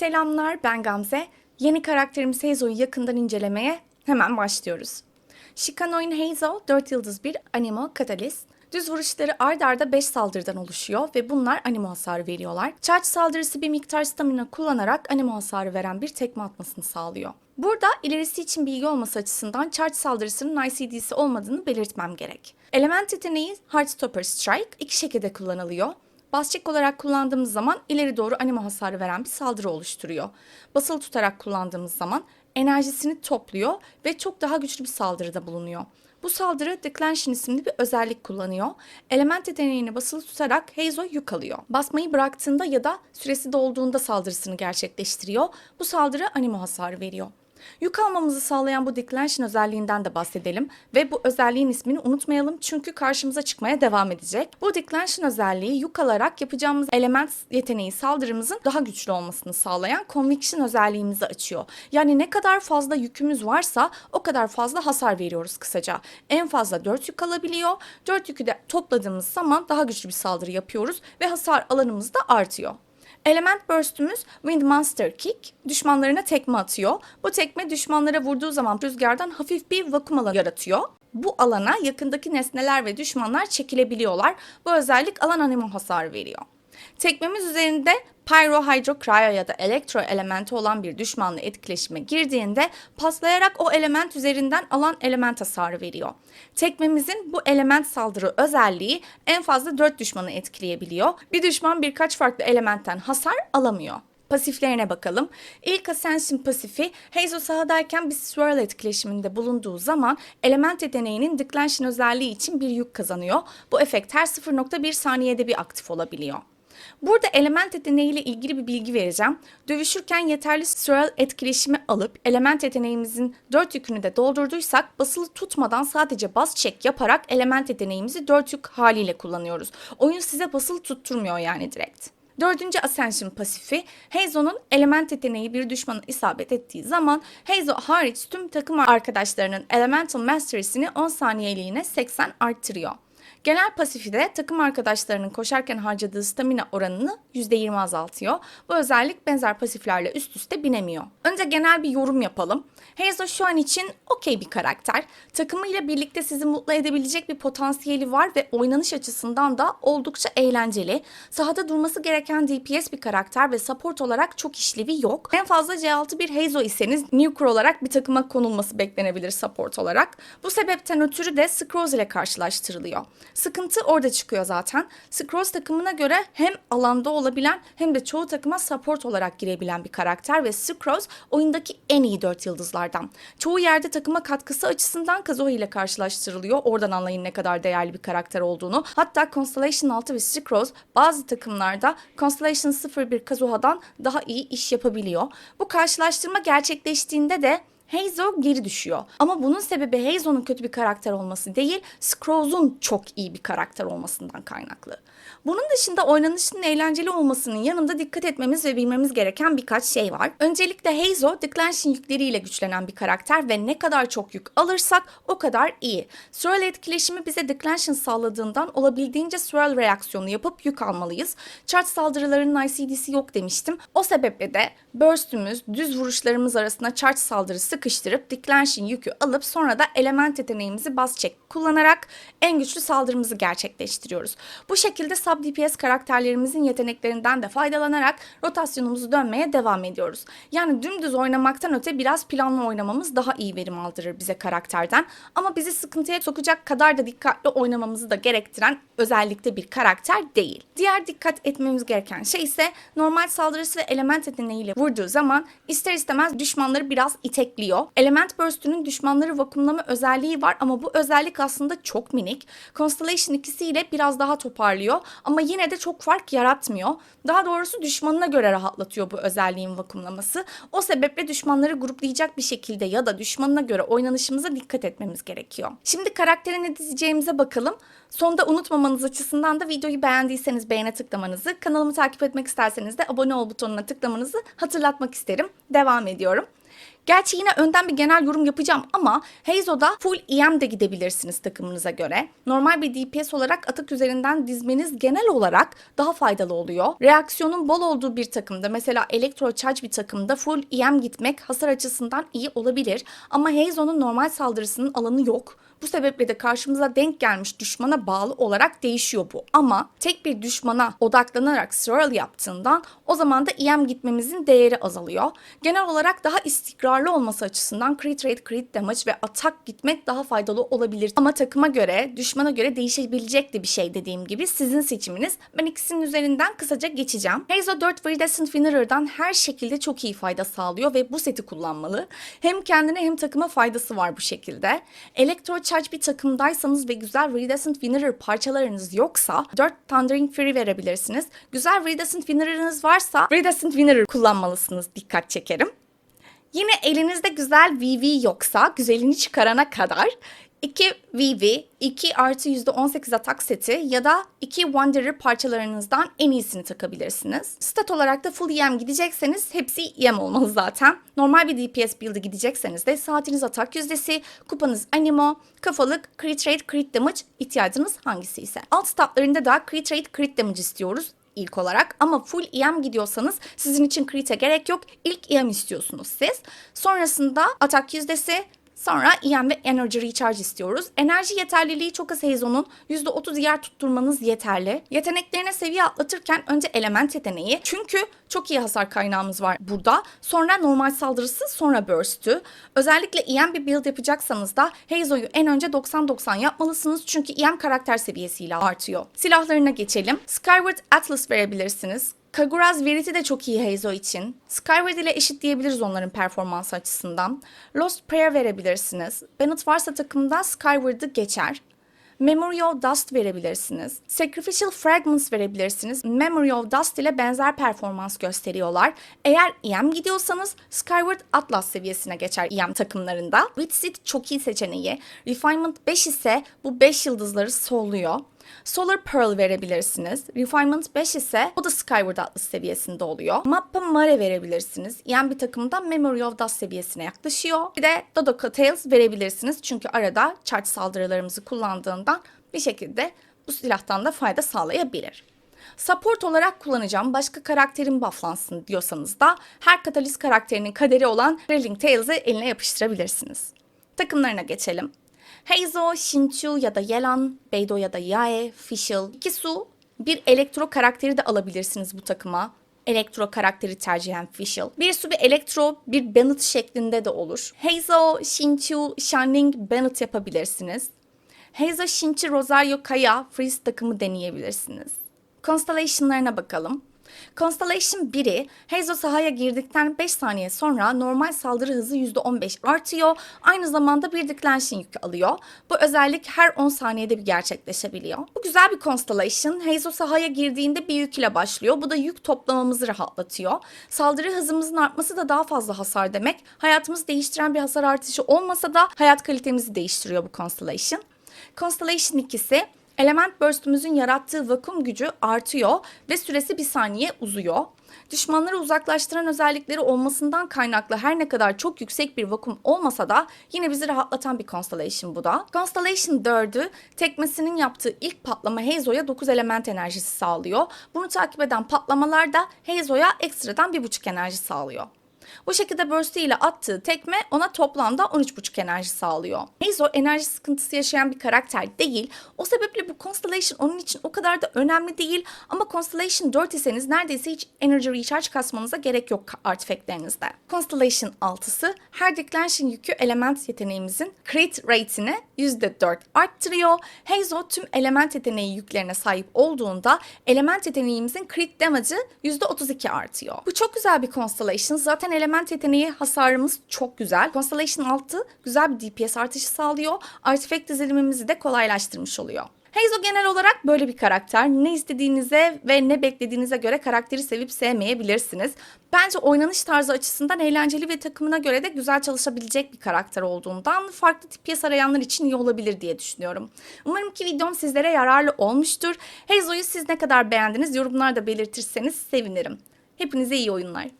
Selamlar ben Gamze. Yeni karakterimiz Heizo'yu yakından incelemeye hemen başlıyoruz. Shikanoin Heizo 4 yıldız bir animo katalist. Düz vuruşları ard arda 5 saldırıdan oluşuyor ve bunlar animo hasarı veriyorlar. Charge saldırısı bir miktar stamina kullanarak animo hasarı veren bir tekme atmasını sağlıyor. Burada ilerisi için bilgi olması açısından charge saldırısının ICD'si olmadığını belirtmem gerek. Element yeteneği Heartstopper Strike iki şekilde kullanılıyor. Basçık olarak kullandığımız zaman ileri doğru animo hasarı veren bir saldırı oluşturuyor. Basılı tutarak kullandığımız zaman enerjisini topluyor ve çok daha güçlü bir saldırıda bulunuyor. Bu saldırı Declension isimli bir özellik kullanıyor. Element yeteneğini basılı tutarak Heizo yük alıyor. Basmayı bıraktığında ya da süresi dolduğunda saldırısını gerçekleştiriyor. Bu saldırı animo hasarı veriyor. Yük almamızı sağlayan bu Declension özelliğinden de bahsedelim ve bu özelliğin ismini unutmayalım çünkü karşımıza çıkmaya devam edecek. Bu Declension özelliği yük alarak yapacağımız element yeteneği saldırımızın daha güçlü olmasını sağlayan Conviction özelliğimizi açıyor. Yani ne kadar fazla yükümüz varsa o kadar fazla hasar veriyoruz kısaca. En fazla 4 yük alabiliyor. 4 yükü de topladığımız zaman daha güçlü bir saldırı yapıyoruz ve hasar alanımız da artıyor. Element Burst'ümüz Wind Monster Kick düşmanlarına tekme atıyor. Bu tekme düşmanlara vurduğu zaman rüzgardan hafif bir vakum alanı yaratıyor. Bu alana yakındaki nesneler ve düşmanlar çekilebiliyorlar. Bu özellik alan animo hasarı veriyor. Tekmemiz üzerinde Pyro, Hydro, Cryo ya da Elektro elementi olan bir düşmanla etkileşime girdiğinde paslayarak o element üzerinden alan element hasarı veriyor. Tekmemizin bu element saldırı özelliği en fazla 4 düşmanı etkileyebiliyor. Bir düşman birkaç farklı elementten hasar alamıyor. Pasiflerine bakalım. İlk Ascension pasifi Hazo sahadayken bir swirl etkileşiminde bulunduğu zaman element yeteneğinin Declension özelliği için bir yük kazanıyor. Bu efekt her 0.1 saniyede bir aktif olabiliyor. Burada element yeteneğiyle ilgili bir bilgi vereceğim. Dövüşürken yeterli swirl etkileşimi alıp element yeteneğimizin 4 yükünü de doldurduysak basılı tutmadan sadece bas check yaparak element yeteneğimizi 4 yük haliyle kullanıyoruz. Oyun size basılı tutturmuyor yani direkt. Dördüncü Ascension pasifi, Heizo'nun element yeteneği bir düşmana isabet ettiği zaman Heizo hariç tüm takım arkadaşlarının Elemental Mastery'sini 10 saniyeliğine 80 arttırıyor. Genel pasifi de takım arkadaşlarının koşarken harcadığı stamina oranını %20 azaltıyor. Bu özellik benzer pasiflerle üst üste binemiyor. Önce genel bir yorum yapalım. Heizo şu an için okey bir karakter. Takımıyla birlikte sizi mutlu edebilecek bir potansiyeli var ve oynanış açısından da oldukça eğlenceli. Sahada durması gereken DPS bir karakter ve support olarak çok işlevi yok. En fazla C6 bir Heizo iseniz Nuker olarak bir takıma konulması beklenebilir support olarak. Bu sebepten ötürü de Scrolls ile karşılaştırılıyor. Sıkıntı orada çıkıyor zaten. Scrolls takımına göre hem alanda olabilen hem de çoğu takıma support olarak girebilen bir karakter ve Scrolls oyundaki en iyi 4 yıldızlardan. Çoğu yerde takıma katkısı açısından Kazuha ile karşılaştırılıyor. Oradan anlayın ne kadar değerli bir karakter olduğunu. Hatta Constellation 6 ve Scrolls bazı takımlarda Constellation 01 Kazuha'dan daha iyi iş yapabiliyor. Bu karşılaştırma gerçekleştiğinde de Heizo geri düşüyor. Ama bunun sebebi Heizo'nun kötü bir karakter olması değil, Scrolls'un çok iyi bir karakter olmasından kaynaklı. Bunun dışında oynanışının eğlenceli olmasının yanında dikkat etmemiz ve bilmemiz gereken birkaç şey var. Öncelikle Heizo, Declension yükleriyle güçlenen bir karakter ve ne kadar çok yük alırsak o kadar iyi. Swirl etkileşimi bize Declension sağladığından olabildiğince Swirl reaksiyonu yapıp yük almalıyız. Charge saldırılarının ICD'si yok demiştim. O sebeple de Burst'ümüz düz vuruşlarımız arasında charge saldırısı sıkıştırıp Declension yükü alıp sonra da element yeteneğimizi bas check kullanarak en güçlü saldırımızı gerçekleştiriyoruz. Bu şekilde sub DPS karakterlerimizin yeteneklerinden de faydalanarak rotasyonumuzu dönmeye devam ediyoruz. Yani dümdüz oynamaktan öte biraz planlı oynamamız daha iyi verim aldırır bize karakterden. Ama bizi sıkıntıya sokacak kadar da dikkatli oynamamızı da gerektiren özellikle bir karakter değil. Diğer dikkat etmemiz gereken şey ise normal saldırısı ve element yeteneğiyle vurduğu zaman ister istemez düşmanları biraz itekliyor. Element Burst'ünün düşmanları vakumlama özelliği var ama bu özellik aslında çok minik. Constellation ikisiyle biraz daha toparlıyor ama yine de çok fark yaratmıyor. Daha doğrusu düşmanına göre rahatlatıyor bu özelliğin vakumlaması. O sebeple düşmanları gruplayacak bir şekilde ya da düşmanına göre oynanışımıza dikkat etmemiz gerekiyor. Şimdi karaktere ne dizeceğimize bakalım. Sonda unutmamanız açısından da videoyu beğendiyseniz beğene tıklamanızı, kanalımı takip etmek isterseniz de abone ol butonuna tıklamanızı hatırlatmak isterim. Devam ediyorum. Gerçi yine önden bir genel yorum yapacağım ama Heizo'da full EM de gidebilirsiniz takımınıza göre. Normal bir DPS olarak atak üzerinden dizmeniz genel olarak daha faydalı oluyor. Reaksiyonun bol olduğu bir takımda mesela Electro Charge bir takımda full EM gitmek hasar açısından iyi olabilir. Ama Heizo'nun normal saldırısının alanı yok. Bu sebeple de karşımıza denk gelmiş düşmana bağlı olarak değişiyor bu. Ama tek bir düşmana odaklanarak swirl yaptığından o zaman da EM gitmemizin değeri azalıyor. Genel olarak daha istikrarlı olması açısından crit rate, crit damage ve atak gitmek daha faydalı olabilir. Ama takıma göre, düşmana göre değişebilecek de bir şey dediğim gibi sizin seçiminiz. Ben ikisinin üzerinden kısaca geçeceğim. Hazo 4 Viridescent Winner'dan her şekilde çok iyi fayda sağlıyor ve bu seti kullanmalı. Hem kendine hem takıma faydası var bu şekilde. Electro Charge bir takımdaysanız ve güzel Viridescent Winner parçalarınız yoksa 4 Thundering Fury verebilirsiniz. Güzel Viridescent Winner'ınız varsa Viridescent Winner kullanmalısınız dikkat çekerim. Yine elinizde güzel VV yoksa güzelini çıkarana kadar 2 VV, 2 artı %18 atak seti ya da 2 Wanderer parçalarınızdan en iyisini takabilirsiniz. Stat olarak da full EM gidecekseniz hepsi EM olmalı zaten. Normal bir DPS build'ı gidecekseniz de saatiniz atak yüzdesi, kupanız animo, kafalık, crit rate, crit damage ihtiyacınız hangisi ise. Alt statlarında da crit rate, crit damage istiyoruz ilk olarak ama full EM gidiyorsanız sizin için crit'e gerek yok. İlk EM istiyorsunuz siz. Sonrasında atak yüzdesi, Sonra EM ve Energy Recharge istiyoruz. Enerji yeterliliği çok az Heizo'nun %30 yer tutturmanız yeterli. Yeteneklerine seviye atlatırken önce element yeteneği. Çünkü çok iyi hasar kaynağımız var burada. Sonra normal saldırısı, sonra burst'ü. Özellikle EM bir build yapacaksanız da Heizo'yu en önce 90-90 yapmalısınız. Çünkü EM karakter seviyesiyle artıyor. Silahlarına geçelim. Skyward Atlas verebilirsiniz. Kaguraz Verity de çok iyi Heizo için. Skyward ile eşit diyebiliriz onların performansı açısından. Lost Prayer verebilirsiniz. Bennett varsa takımda Skyward'ı geçer. Memory of Dust verebilirsiniz. Sacrificial Fragments verebilirsiniz. Memory of Dust ile benzer performans gösteriyorlar. Eğer EM gidiyorsanız Skyward Atlas seviyesine geçer EM takımlarında. Witsit çok iyi seçeneği. Refinement 5 ise bu 5 yıldızları solluyor. Solar Pearl verebilirsiniz. Refinement 5 ise o da Skyward Atlas seviyesinde oluyor. Mappa Mare verebilirsiniz. Yani bir takımda Memory of Dust seviyesine yaklaşıyor. Bir de Dodoka Tales verebilirsiniz. Çünkü arada charge saldırılarımızı kullandığından bir şekilde bu silahtan da fayda sağlayabilir. Support olarak kullanacağım başka karakterin bufflansın diyorsanız da her katalist karakterinin kaderi olan Railing Tales'ı eline yapıştırabilirsiniz. Takımlarına geçelim. Heizo, Shinchu ya da Yelan, Beido ya da Yae, Fischl, Kisu bir elektro karakteri de alabilirsiniz bu takıma. Elektro karakteri tercihen Fischl. Bir su bir elektro, bir Bennett şeklinde de olur. Heizo, Shinchu, Shining, Bennett yapabilirsiniz. Heizo, Shinchi, Rosario, Kaya, Freeze takımı deneyebilirsiniz. Constellation'larına bakalım. Constellation 1'i Heizo sahaya girdikten 5 saniye sonra normal saldırı hızı %15 artıyor. Aynı zamanda bir declension yükü alıyor. Bu özellik her 10 saniyede bir gerçekleşebiliyor. Bu güzel bir Constellation. Heizo sahaya girdiğinde bir yük ile başlıyor. Bu da yük toplamamızı rahatlatıyor. Saldırı hızımızın artması da daha fazla hasar demek. Hayatımızı değiştiren bir hasar artışı olmasa da hayat kalitemizi değiştiriyor bu Constellation. Constellation ikisi Element burst'ümüzün yarattığı vakum gücü artıyor ve süresi bir saniye uzuyor. Düşmanları uzaklaştıran özellikleri olmasından kaynaklı her ne kadar çok yüksek bir vakum olmasa da yine bizi rahatlatan bir Constellation bu da. Constellation 4'ü tekmesinin yaptığı ilk patlama Heizo'ya 9 element enerjisi sağlıyor. Bunu takip eden patlamalar da Heizo'ya ekstradan 1,5 enerji sağlıyor. Bu şekilde burst'ü ile attığı tekme ona toplamda 13.5 enerji sağlıyor. Heizo enerji sıkıntısı yaşayan bir karakter değil. O sebeple bu Constellation onun için o kadar da önemli değil. Ama Constellation 4 iseniz neredeyse hiç energy recharge kasmanıza gerek yok artifactlerinizde. Constellation 6'sı her declension yükü element yeteneğimizin crit rate'ini %4 arttırıyor. Heizo tüm element yeteneği yüklerine sahip olduğunda element yeteneğimizin crit damage'ı %32 artıyor. Bu çok güzel bir Constellation. Zaten element yeteneği hasarımız çok güzel. Constellation 6 güzel bir DPS artışı sağlıyor. Artifact dizilimimizi de kolaylaştırmış oluyor. Heizo genel olarak böyle bir karakter. Ne istediğinize ve ne beklediğinize göre karakteri sevip sevmeyebilirsiniz. Bence oynanış tarzı açısından eğlenceli ve takımına göre de güzel çalışabilecek bir karakter olduğundan farklı DPS arayanlar için iyi olabilir diye düşünüyorum. Umarım ki videom sizlere yararlı olmuştur. Heizo'yu siz ne kadar beğendiniz yorumlarda belirtirseniz sevinirim. Hepinize iyi oyunlar.